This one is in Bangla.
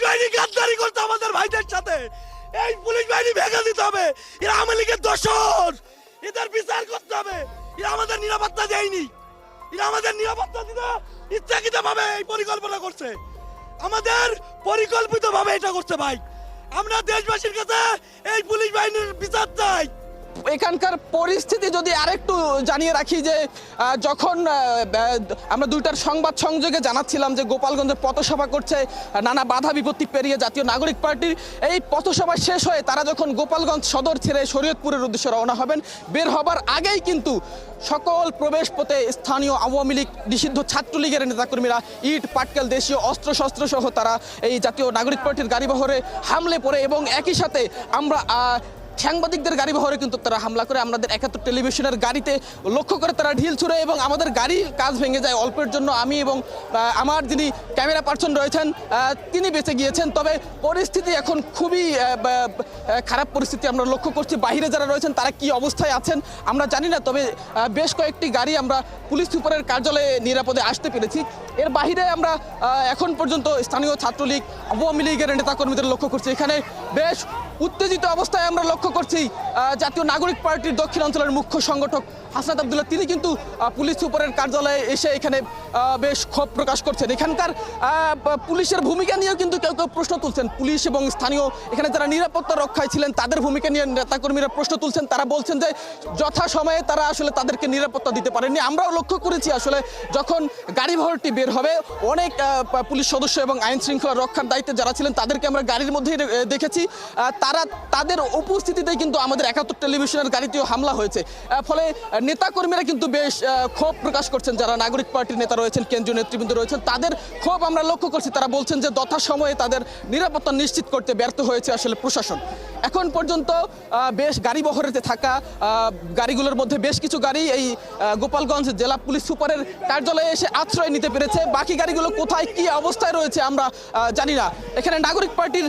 পুলিশ বাহিনী গাদ্দারি করতো আমাদের ভাইদের সাথে। এই পুলিশ বাহিনী ভেঙে দিতে হবে। এরা আওয়ামী লীগের দোষর। এদের বিচার করতে হবে। এরা আমাদের নিরাপত্তা দেয়নি। এরা আমাদের নিরাপত্তা দিতে ইচ্ছাকৃত ভাবে এই পরিকল্পনা করছে। আমাদের পরিকল্পিত ভাবে এটা করছে ভাই। আমরা দেশবাসীর কাছে এই পুলিশ বাহিনীর বিচার চাই। এখানকার পরিস্থিতি যদি আরেকটু জানিয়ে রাখি যে যখন আমরা দুইটার সংবাদ সংযোগে জানাচ্ছিলাম যে গোপালগঞ্জে পথসভা করছে নানা বাধা বিপত্তি পেরিয়ে জাতীয় নাগরিক পার্টির এই পথসভা শেষ হয়ে তারা যখন গোপালগঞ্জ সদর ছেড়ে শরীয়তপুরের উদ্দেশ্যে রওনা হবেন, বের হবার আগেই কিন্তু সকল প্রবেশ পথে স্থানীয় আওয়ামী লীগ, নিষিদ্ধ ছাত্রলীগের নেতাকর্মীরা ইট, পাটকেল, দেশীয় অস্ত্রশস্ত্র সহ তারা এই জাতীয় নাগরিক পার্টির গাড়িবহরে হামলে পড়ে এবং একই সাথে আমরা সাংবাদিকদের গাড়ি বহরে কিন্তু তারা হামলা করে। আমাদের একাত্তর টেলিভিশনের গাড়িতে লক্ষ্য করে তারা ঢিল ছুড়ে এবং আমাদের গাড়ি কাজ ভেঙে যায় অল্পের জন্য। আমি এবং আমার যিনি ক্যামেরা পার্সন রয়েছেন তিনি বেঁচে গিয়েছেন। তবে পরিস্থিতি এখন খুবই খারাপ পরিস্থিতি আমরা লক্ষ্য করছি। বাইরে যারা রয়েছেন, তারা কি অবস্থায় আছেন আমরা জানি না। তবে বেশ কয়েকটি গাড়ি আমরা পুলিশ সুপারের কার্যালয়ে নিরাপদে আসতে পেরেছি। এর বাহিরে আমরা এখন পর্যন্ত স্থানীয় ছাত্রলীগ, আওয়ামী লীগের নেতাকর্মীদের লক্ষ্য করছি। এখানে বেশ উত্তেজিত অবস্থায় আমরা লক্ষ্য করছি আহ, জাতীয় নাগরিক পার্টির দক্ষিণ অঞ্চলের মুখ্য সংগঠক হাসনাত আবদুল্লাহ। তিনি কিন্তু পুলিশ সুপারের কার্যালয়ে এসে এখানে বেশ ক্ষোভ প্রকাশ করছেন। এখানকার পুলিশের ভূমিকা নিয়েও কিন্তু কেউ কেউ প্রশ্ন তুলছেন। পুলিশ এবং স্থানীয়, এখানে যারা নিরাপত্তা রক্ষায় ছিলেন, তাদের ভূমিকা নিয়ে নেতাকর্মীরা প্রশ্ন তুলছেন। তারা বলছেন যে যথা সময়ে তারা আসলে তাদেরকে নিরাপত্তা দিতে পারেননি। আমরাও লক্ষ্য করেছি আসলে যখন গাড়ি ভরটি বের হবে, অনেক পুলিশ সদস্য এবং আইন শৃঙ্খলা রক্ষার দায়িত্বে যারা ছিলেন, তাদেরকে আমরা গাড়ির মধ্যেই দেখেছি। তারা, তাদের উপস্থিতিতেই কিন্তু আমাদের একাত্তর টেলিভিশনের গাড়িতেও হামলা হয়েছে। ফলে নেতাকর্মীরা কিন্তু বেশ ক্ষোভ প্রকাশ করছেন, যারা নাগরিক পার্টির নেতা রয়েছেন, কেন্দ্রীয় নেতৃবৃন্দ রয়েছেন, তাদের ক্ষোভ আমরা লক্ষ্য করছি। তারা বলছেন যে যথা সময়ে তাদের নিরাপত্তা নিশ্চিত করতে ব্যর্থ হয়েছে আসলে প্রশাসন। এখন পর্যন্ত বেশ গাড়ি বহরেতে থাকা গাড়িগুলোর মধ্যে বেশ কিছু গাড়ি এই গোপালগঞ্জ জেলা পুলিশ সুপারের কার্যালয়ে এসে আশ্রয় নিতে পেরেছে। বাকি গাড়িগুলো কোথায়, কি অবস্থায় রয়েছে আমরা জানি না। এখানে নাগরিক পার্টির